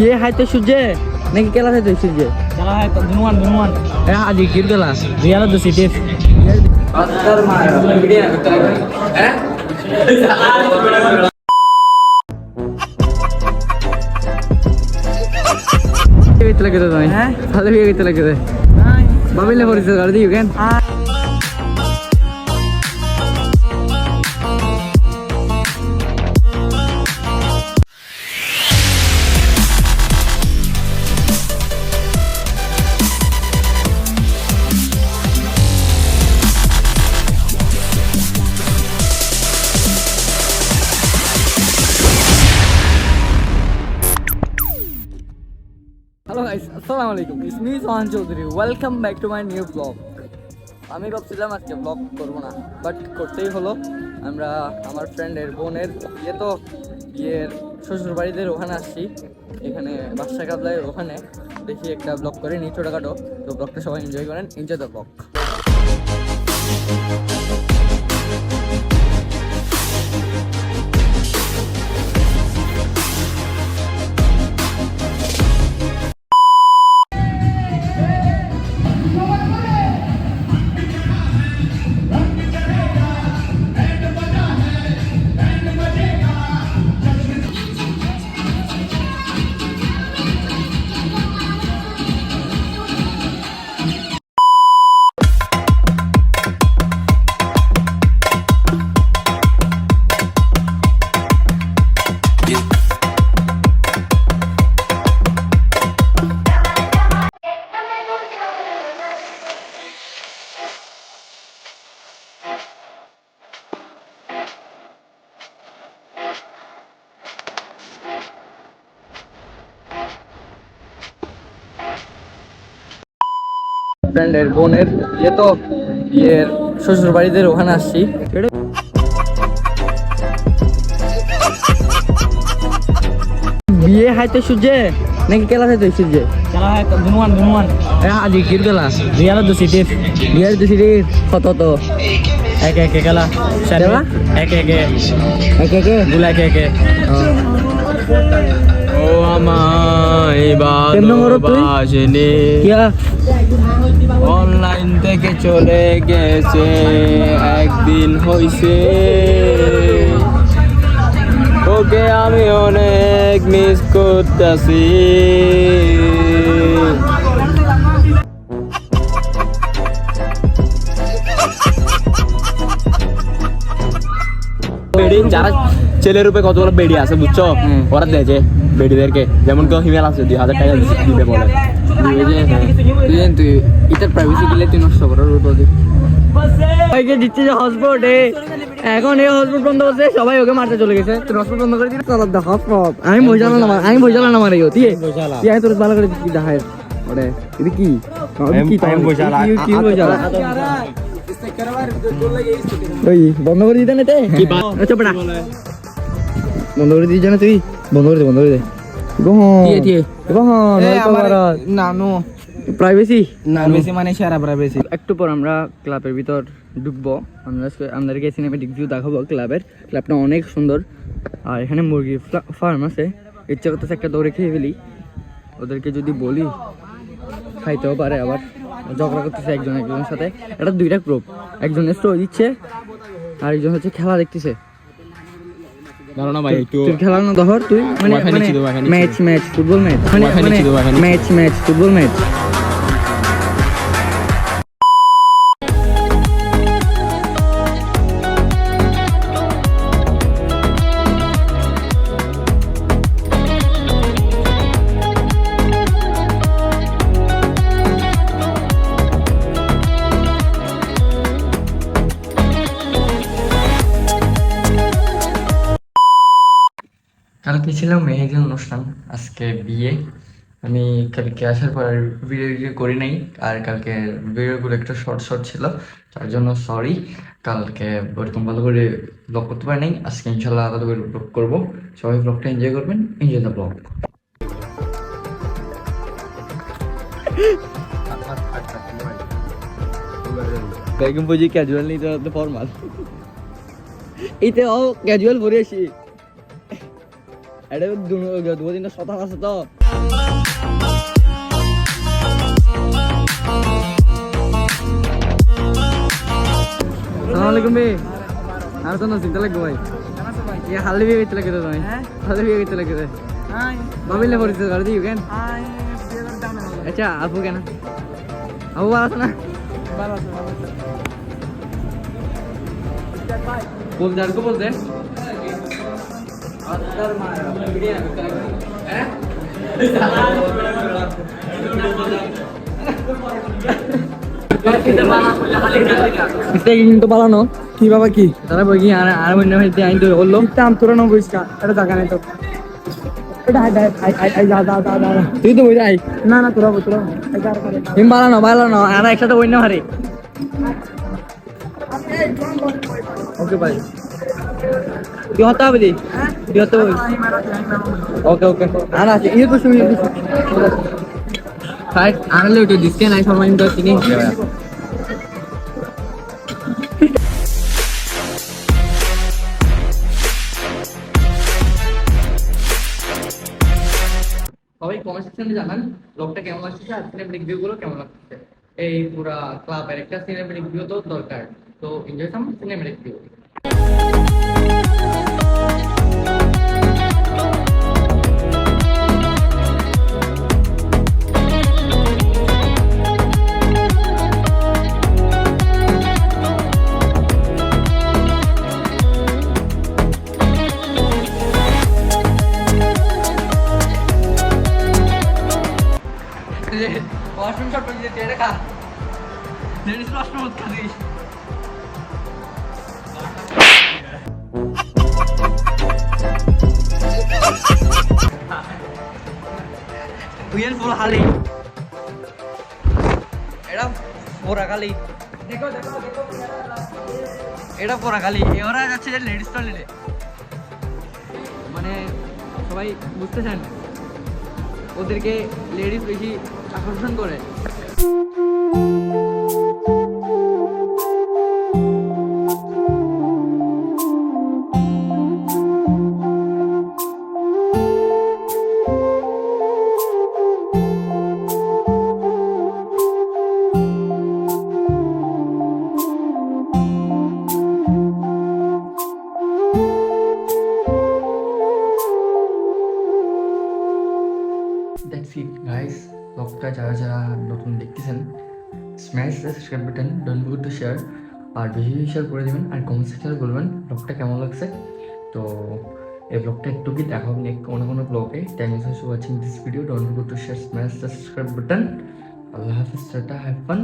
বিয়ে হাইতে সূর্যে নাকি কেলা হাইতে সূর্যে Kalau hai dunuan dunuan. হ্যাঁ আজি কির কেলা Dia lah positif. বিয়ে লাগে তুমি হ্যাঁ তাহলে বিয়ে করতে লাগে বাবিলে পরিচয় করে দিও কেন আসসালামু আলাইকুম it's me Sohan Chowdhury welcome back to my new blog আমি ভাবছিলাম আজকে ব্লগ করব না বাট করতেই হলো। আমরা আমার ফ্রেন্ডের বোনের বিয়ে তো বিয়ের শ্বশুর বাড়িদের ওখানে আসছি, এখানে বাদশা কাবলায় ওখানে। দেখি একটা ব্লগ করে নিই ছোটোখাটো তো ব্লগটা সবাই এনজয় করেন এনজয় দ্য ব্লগ ফ্রেন্ডের বোনের বিয়ে তো বিয়ের শ্বশুর বাড়িদের ওখানে আসছি বিয়ে হাইতে সূর্যে নাকি কেলা হাইতে. হ্যাঁ আজি কির কেলা Dia lah positif. বিয়ের দুশি কত তো Eke eke kalah. Siapa? Eke eke. একে কে Gula eke eke. ভালোবাসেনি অনলাইন থেকে চলে গেছে একদিন হইছে। ওকে আমি অনেক মিস করতেছি। যারা ছেলের রূপে কতগুলো বেডি আছে বুঝছ? হুম। ওরা দেছে বেডিদেরকে। যেমন কেউ হিমেল আছে দুই হাজার টাকা দিতে বলে। তুই ইতার প্রাইভেসি গিলে তুই নষ্ট করার রোদ ভাইকে দিচ্ছে যে হটস্পট এ। এখন এই হটস্পট বন্ধ করছে সবাই ওকে মারতে চলে গেছে। তুই হটস্পট বন্ধ করে দিলে চল দা আমি বইজালা না আমি বইজালা না মারি তুই তুই আমি তোর ভালো করে দিচ্ছি দেখায় ওরে এটা কি? কি বইজালা। কি কি বইজালা ওই বন্ধ করে দিতে না তে আচ্ছা বন্ধ করে দিছ না তুই। বন্ধ করে দে বন্ধ করে দে দিয়ে, দিয়ে। গোহন না নো প্রাইভেসি বেশি মানে সারা বেশি একটু পর আমরা ক্লাবের ভিতর ঢুকবো। আমরা আমাদেরকে সিনেমেটিক ভিউ দেখাবো ক্লাবের। ক্লাবটা অনেক সুন্দর। আর এখানে মুরগির ফার্ম আছে। ইচ্ছা করতেছে একটা দৌড়ে খেয়ে ফেলি। ওদেরকে যদি বলি খাইতেও পারে আবার। ঝগড়া করতেছে একজন একজনের সাথে। এটা দুইটা গ্রুপ একজন স্টো দিচ্ছে আর একজন হচ্ছে খেলা দেখতেছে। জানো ভাই? একটু তুই খেলা না দহর তুই? মানে নিচ্ছি তো, ম্যাচ ম্যাচ ফুটবল ম্যাচ। মানে ম্যাচ ম্যাচ ফুটবল ম্যাচ। কালকে ছিল মেহেদির অনুষ্ঠান। আজকে বিয়ে। আমি কালকে আসার পর ভিডিও করি নাই, আর কালকে ভিডিওগুলো একটু শর্ট শর্ট ছিল, তার জন্য সরি কালকে ওরকম ভালো করে ব্লগ করতে পারি নাই। আজকে ইনশাল্লাহ আলাদা করে ব্লগ করব। সবাই ব্লগটা এনজয় করবেন। এনজয় দ্য ব্লগ বেগম বুঝি ক্যাজুয়াল নিতে তো ফর্মাল এইতে ও ক্যাজুয়াল পরে আসি এটা দুটো তিনটা শতাং আছে তো। সালামালাইকুম আর তো নসিক তালাক ভাই। এ হালে বিয়ে করতে লাগে তো তুমি। হালে বিয়ে করতে লাগে বাবিলে পরিচিত করে দিও কেন? আচ্ছা আপু কেন? আপু ভালো আছে না? বলতে আর বলতে? কিন্তু পালানো। কি বাবা কি? তারা বই আর আর মনে হইতে আইন তো বলল দাম তোরা না বইসকা এটা জায়গা নেই তো। এটা হাই হাই হাই হাই হাই যা যা যা যা। তুই তো বই না না তোরা তোরা এই যা করে তুমি পালানো পালানো আর একসাথে বই না হারে। ওকে ভাই তুই হতে হবে দি তুই হতে হবে ওকে ওকে আর আছে ইয়ে তো শুনি ফাইট আনলে ওটা দিচ্ছে নাই সময় তো চিনি সবাই কমেন্ট সেকশনে জানান ব্লগটা কেমন লাগছে আর সিনেমেটিক ভিউ গুলো কেমন লাগছে? এই পুরা ক্লাবের একটা সিনেমেটিক ভিউ তো দরকার। তো এনজয় সাম সিনেমেটিক ভিউ করে দিতে এটা খালি। দেখো এটা খালি। এরা যাচ্ছে যে লেডিস টয়লেটে মানে সবাই বুঝতে চান ওদেরকে লেডিস বেশি আকর্ষণ করে। that's it guys. ব্লগটা যারা যারা নতুন দেখতেছেন smash the subscribe button don't forget to share আর বেশি বেশি শেয়ার করে দেবেন আর কমেন্ট সেকশনে বলবেন ব্লগটা কেমন লাগছে। তো এই ব্লগটা একটু কি দেখা হবে কোনো কোনো ব্লগে thank you watching this video don't forget to share smash the subscribe button আল্লাহ হাফিজ, টাটা হ্যাভ ফান